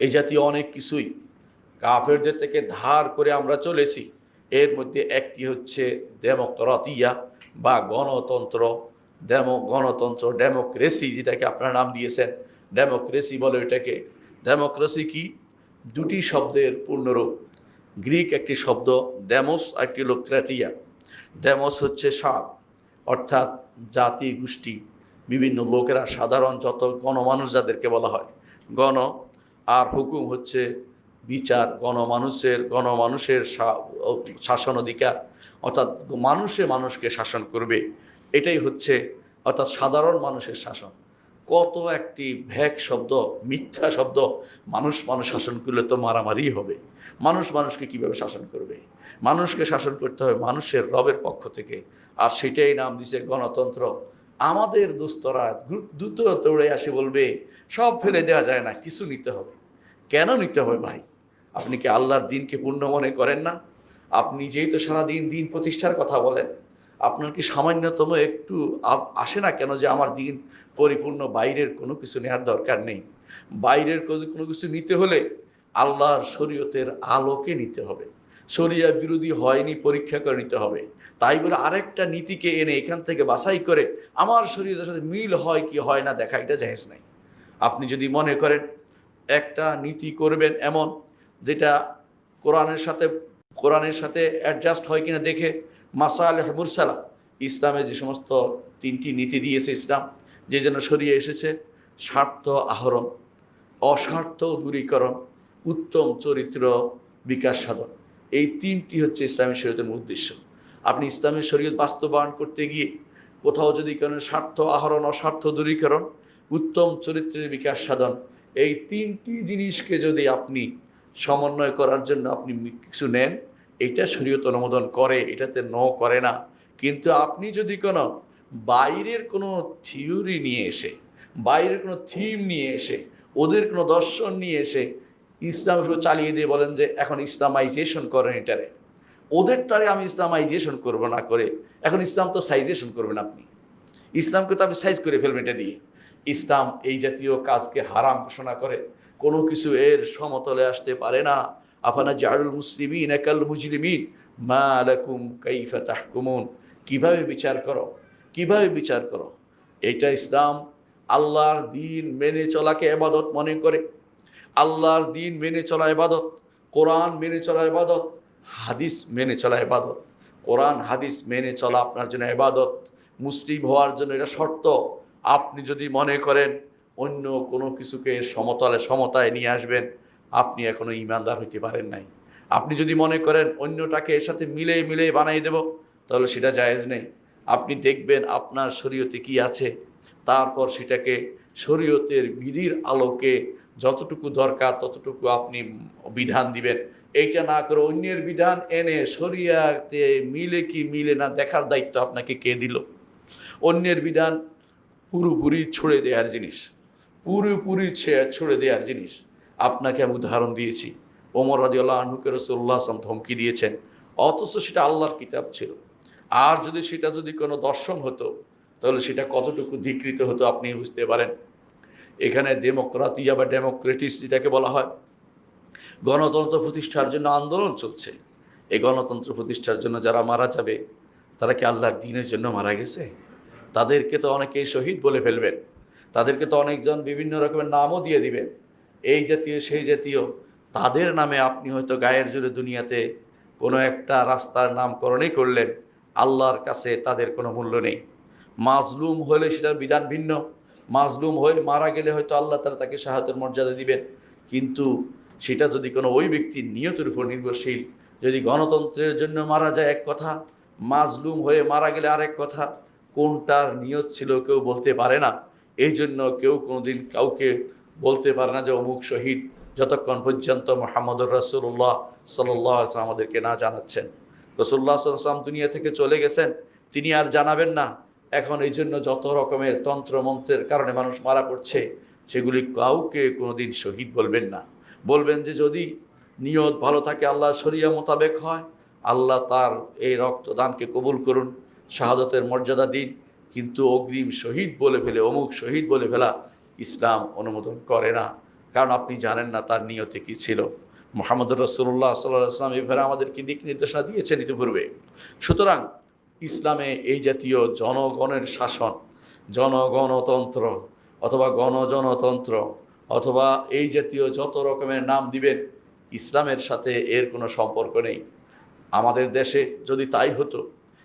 এই জাতীয় অনেক কিছুই কাফেরদের থেকে ধার করে আমরা চলেছি। এর মধ্যে একটি হচ্ছে ডেমোক্রাতিয়া বা গণতন্ত্র। ডেমো, গণতন্ত্র, ডেমোক্রেসি যেটাকে আপনারা নাম দিয়েছেন। ডেমোক্রেসি বলে এটাকে ডেমোক্রেসি কি? দুটি শব্দের পূর্ণরূপ। গ্রিক একটি শব্দ, ডেমোস একটি হলো ডেমোস হচ্ছে সাপ অর্থাৎ জাতি গোষ্ঠী। বিভিন্ন লোকেরা সাধারণ যত গণমানুষ যাদেরকে বলা হয়, গণ আর হুকুম হচ্ছে বিচার, গণমানুষের গণমানুষের শাসন অধিকার। অর্থাৎ মানুষে মানুষকে শাসন করবে। এটাই হচ্ছে, অর্থাৎ সাধারণ মানুষের শাসন। কত একটি ভ্যাক শব্দ, মিথ্যা শব্দ, মানুষ মানুষ শাসন করলে তো মারামারি হবে। মানুষ মানুষকে কীভাবে শাসন করবে? মানুষকে শাসন করতে হবে মানুষের রবের পক্ষ থেকে। আর সেটাই নাম দিছে গণতন্ত্র। আমাদের দোস্তরা দ্রুত দৌড়ে আসে বলবে, সব ফেলে দেওয়া যায় না, কিছু নিতে হবে। কেন নিতে হবে ভাই? আপনি কি আল্লাহর দিনকে পূর্ণ মনে করেন না? আপনি যেই তো সারাদিন দিন প্রতিষ্ঠার কথা বলেন, আপনার কি সামান্যতম একটু আসে না কেন যে আমার দিন পরিপূর্ণ বাইরের কোনো কিছু নেওয়ার দরকার নেই? বাইরের কোনো কোনো কিছু নিতে হলে আল্লাহর শরীয়তের আলোকে নিতে হবে। শরিয়া বিরোধী হয়নি, পরীক্ষা করে নিতে হবে। তাই বলে আরেকটা নীতিকে এনে এখান থেকে বাছাই করে আমার শরীরের সাথে মিল হয় কি হয় না দেখা এটা জাহেজ নাই। আপনি যদি মনে করেন একটা নীতি করবেন এমন যেটা কোরআনের সাথে কোরআনের সাথে অ্যাডজাস্ট হয় কিনা দেখে মাসা আল মুরসালা, ইসলামে যে সমস্ত তিনটি নীতি দিয়েছে ইসলাম, যে যেন সরিয়ে এসেছে, স্বার্থ আহরণ, অস্বার্থ দূরীকরণ, উত্তম চরিত্র বিকাশ সাধন। এই তিনটি হচ্ছে ইসলামী শরীয়তের মূল উদ্দেশ্য। আপনি ইসলামী শরীয়ত বাস্তবায়ন করতে গিয়ে কোথাও যদি কোনো স্বার্থ আহরণ, অস্বার্থ দূরীকরণ, উত্তম চরিত্রের বিকাশ সাধন, এই তিনটি জিনিসকে যদি আপনি সমন্বয় করার জন্য আপনি কিছু নেন, এটা শরীয়ত অনুমোদন করে, এটাতে ন করে না। কিন্তু আপনি যদি কোনো বাইরের কোনো থিওরি নিয়ে এসে, বাইরের কোনো থিম নিয়ে এসে, ওদের কোনো দর্শন নিয়ে এসে ইসলাম শুধু চালিয়ে দিয়ে বলেন যে এখন ইসলামাইজেশন করেন এটারে। ওদেরটারে আমি ইসলামাইজেশন করব না করে, এখন ইসলাম তো সাইজেশন করবেন আপনি। ইসলামকে তো আপনি সাইজ করে ফেলবেন এটা দিয়ে। ইসলাম এই জাতীয় কাজকে হারাম ঘোষণা করে, কোনো কিছু এর সমতলে আসতে পারে না। আফানা জারুল মুসলিমিন একাল মুজরিমিন মা কাইফা তাহকুমুন। কীভাবে বিচার করো? কীভাবে বিচার করো? এটা ইসলাম আল্লাহর দিন মেনে চলাকে এবাদত মনে করে। আল্লাহর দিন মেনে চলা এবাদত কোরআন মেনে চলা এবাদত হাদিস মেনে চলা এবাদত কোরআন, হাদিস মেনে চলা আপনার জন্য এবাদত মুসলিম হওয়ার জন্য এটা শর্ত। আপনি যদি মনে করেন অন্য কোনো কিছুকে সমতলে, সমতায় নিয়ে আসবেন, আপনি এখনও ইমানদার হইতে পারেন নাই। আপনি যদি মনে করেন অন্যটাকে এর সাথে মিলে মিলে বানাই দেব, তাহলে সেটা জায়েজ নেই। আপনি দেখবেন আপনার শরীয়তে কি আছে তারপর সেটাকে শরীয়তের বিধির আলোকে যতটুকু দরকার ততটুকু আপনি বিধান দিবেন। এইটা না করে অন্যের বিধান এনে শরিয়াতে মিলে কি মিলে না দেখার দায়িত্ব আপনাকে কে দিল? অন্যের বিধান পুরোপুরি ছুড়ে দেওয়ার জিনিস। পুরোপুরি ছুড়ে দেওয়ার জিনিস। আপনাকে আমি উদাহরণ দিয়েছি। ওমর রাজিউল্লাহ আনহুকে রসুল্লাহ আসলাম ধমকি দিয়েছেন। অথচ সেটা আল্লাহর কিতাব ছিল। আর যদি সেটা যদি কোনো দর্শন হতো তাহলে সেটা কতটুকু ধিকৃত হতো আপনি বুঝতে পারেন। এখানে ডেমোক্রাতিয়া বা ডেমোক্রেটিস যেটাকে বলা হয়, গণতন্ত্র প্রতিষ্ঠার জন্য আন্দোলন চলছে। এই গণতন্ত্র প্রতিষ্ঠার জন্য যারা মারা যাবে, তারা কি আল্লাহর দিনের জন্য মারা গেছে? তাদেরকে তো অনেকেই শহীদ বলে ফেলবেন। তাদেরকে তো অনেকজন বিভিন্ন রকমের নামও দিয়ে দিবেন। এই জাতীয়, সেই জাতীয়, তাদের নামে আপনি হয়তো গায়ের জোরে দুনিয়াতে কোনো একটা রাস্তার নামকরণই করলেন। আল্লাহর কাছে তাদের কোনো মূল্য নেই। মাজলুম হলে সেটার বিধান ভিন্ন। মাজলুম হয়ে মারা গেলে হয়তো আল্লাহ তারা তাকে সাহায্যের মর্যাদা দিবেন। কিন্তু সেটা যদি কোনো ওই ব্যক্তির নিয়তের উপর নির্ভরশীল, যদি গণতন্ত্রের জন্য মারা যায় এক কথা, মাজলুম হয়ে মারা গেলে আরেক কথা, কোনটার নিয়ত ছিল কেউ বলতে পারে না। এই জন্য কেউ কোনোদিন কাউকে বলতে পারে না যে অমুক শহীদ যতক্ষণ পর্যন্ত মোহাম্মদুর রসুল্লাহ সাল্লাহ আমাদেরকে না জানাচ্ছেন। রসুল্লাহ সাল্লাম দুনিয়া থেকে চলে গেছেন, তিনি আর জানাবেন না। এখন এই জন্য যত রকমের তন্ত্র মন্ত্রের কারণে মানুষ মারা পড়ছে, সেগুলি কাউকে কোনোদিন শহীদ বলবেন না। বলবেন যে যদি নিয়ত ভালো থাকে আল্লাহ শরিয়া মোতাবেক হয়, আল্লাহ তার এই রক্তদানকে কবুল করুন, শাহাদতের মর্যাদা দিন। কিন্তু অগ্রিম শহীদ বলে ফেলে, অমুক শহীদ বলে ফেলা ইসলাম অনুমোদন করে না। কারণ আপনি জানেন না তার নিয়তে কি ছিল। মোহাম্মদ রসুল্লাহ সাল্লাহ আসলাম এভাবে আমাদেরকে দিক নির্দেশনা দিয়েছেন ইতিপূর্বে। সুতরাং ইসলামে এই জাতীয় জনগণের শাসন, জনগণতন্ত্র অথবা গণজনতন্ত্র অথবা এই জাতীয় যত রকমের নাম দিবেন, ইসলামের সাথে এর কোনো সম্পর্ক নেই। আমাদের দেশে যদি তাই হতো,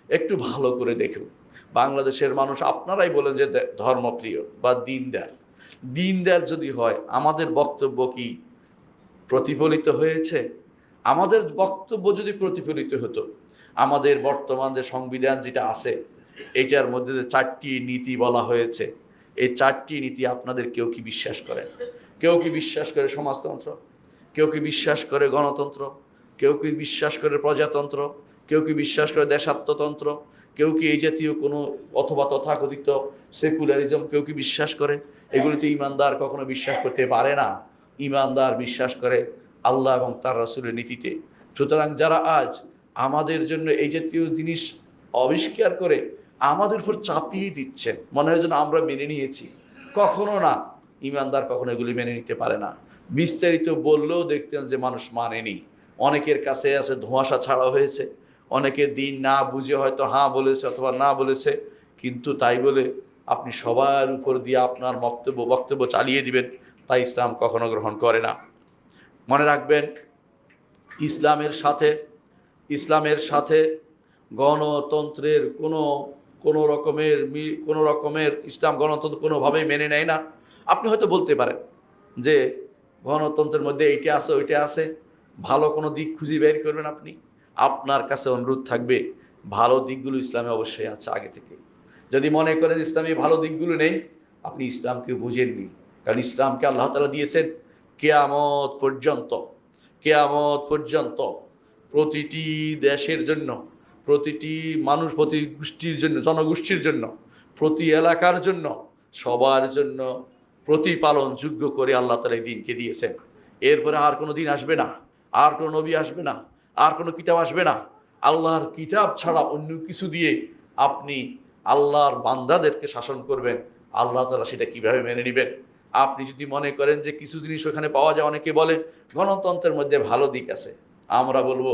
একটু ভালো করে দেখুন। বাংলাদেশের মানুষ আপনারাই বলেন যে ধর্মপ্রিয় বা দিনদার। দিনদার যদি হয়, আমাদের বক্তব্য কি প্রতিফলিত হয়েছে? আমাদের বক্তব্য যদি প্রতিফলিত হতো আমাদের বর্তমান যে সংবিধান যেটা আছে, এটার মধ্যে যে চারটি নীতি বলা হয়েছে, এই চারটি নীতি আপনাদের কেউ কি বিশ্বাস করেন কেউ কি বিশ্বাস করে সমাজতন্ত্র? কেউ কি বিশ্বাস করে গণতন্ত্র? কেউ কি বিশ্বাস করে প্রজাতন্ত্র? কেউ কি বিশ্বাস করে দেশাত্মতন্ত্র? কেউ কি এই জাতীয় কোনো অথবা তথাকথিত সেকুলারিজম কেউ কি বিশ্বাস করে? এগুলিতে ইমানদার কখনো বিশ্বাস করতে পারে না। ইমানদার বিশ্বাস করে আল্লাহ এবং তার রাসূলের নীতিতে। সুতরাং যারা আজ আমাদের জন্য এই জাতীয় জিনিস আবিষ্কার করে আমাদের উপর চাপিয়ে দিচ্ছেন মনে হয় যেন আমরা মেনে নিয়েছি। কখনো না। ইমানদার কখনো এগুলি মেনে নিতে পারে না। বিস্তারিত বললেও দেখতেন যে মানুষ মানেনি। অনেকের কাছে আছে ধোঁয়াশা ছাড়া হয়েছে। অনেকের দিন না বুঝে হয়তো হ্যাঁ বলেছে অথবা না বলেছে। কিন্তু তাই বলে আপনি সবার উপর দিয়ে আপনার বক্তব্য বক্তব্য চালিয়ে দিবেন। তাই ইসলাম কখনো গ্রহণ করে না। মনে রাখবেন, ইসলামের সাথে ইসলামের সাথে গণতন্ত্রের কোনো কোনো রকমের কোনো রকমের ইসলাম গণতন্ত্র কোনোভাবেই মেনে নেয় না। আপনি হয়তো বলতে পারেন যে গণতন্ত্রের মধ্যে এইটা আছে, ওইটা আছে। ভালো কোনো দিক খুঁজে বের করবেন আপনি। আপনার কাছে অনুরোধ থাকবে, ভালো দিকগুলো ইসলামে অবশ্যই আছে আগে থেকে। যদি মনে করেন ইসলামে ভালো দিকগুলো নেই, আপনি ইসলামকে বুঝেননি। কারণ ইসলামকে আল্লাহ তালা দিয়েছেন কেয়ামত পর্যন্ত কেয়ামত পর্যন্ত। প্রতিটি দেশের জন্য, প্রতিটি মানুষ প্রতি গোষ্ঠীর জন্য, জনগোষ্ঠীর জন্য, প্রতি এলাকার জন্য, সবার জন্য প্রতিপালন যোগ্য করে আল্লাহ তালা এই দিনকে দিয়েছেন। এরপরে আর কোনো দিন আসবে না, আর কোনো নবী আসবে না, আর কোনো কিতাব আসবে না। আল্লাহর কিতাব ছাড়া অন্য কিছু দিয়ে আপনি আল্লাহর বান্দাদেরকে শাসন করবেন, আল্লাহ তালা সেটা কীভাবে মেনে নেবেন? আপনি যদি মনে করেন যে কিছু জিনিস ওখানে পাওয়া যায়, অনেকে বলে গণতন্ত্রের মধ্যে ভালো দিক আছে। আমরা বলব,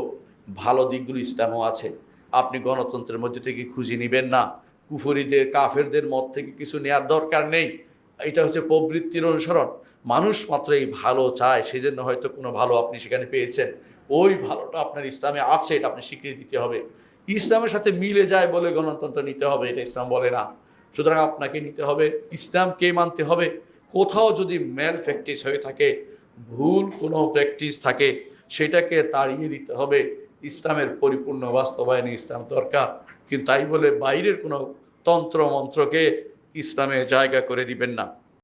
ভালো দিকগুলো ইসলামও আছে। আপনি গণতন্ত্রের মধ্যে থেকে খুঁজে নেবেন না। কুফরিদের, কাফেরদের মত থেকে কিছু নেওয়ার দরকার নেই। এটা হচ্ছে প্রবৃত্তির অনুসরণ। মানুষ মাত্র এই ভালো চায়, সেজন্য হয়তো কোনো ভালো আপনি সেখানে পেয়েছেন। ওই ভালোটা আপনার ইসলামে আছে, এটা আপনি স্বীকৃতি দিতে হবে। ইসলামের সাথে মিলে যায় বলে গণতন্ত্র নিতে হবে, এটা ইসলাম বলে না। সুতরাং আপনাকে নিতে হবে, ইসলামকে মানতে হবে। কোথাও যদি ম্যাল প্র্যাকটিস হয়ে থাকে, ভুল কোনো প্র্যাকটিস থাকে সেটাকে তাড়িয়ে দিতে হবে। ইসলামের পরিপূর্ণ বাস্তবায়নে ইসলাম দরকার। কিন্তু তাই বলে বাইরের কোনো তন্ত্র মন্ত্রকে ইসলামে জায়গা করে দিবেন না।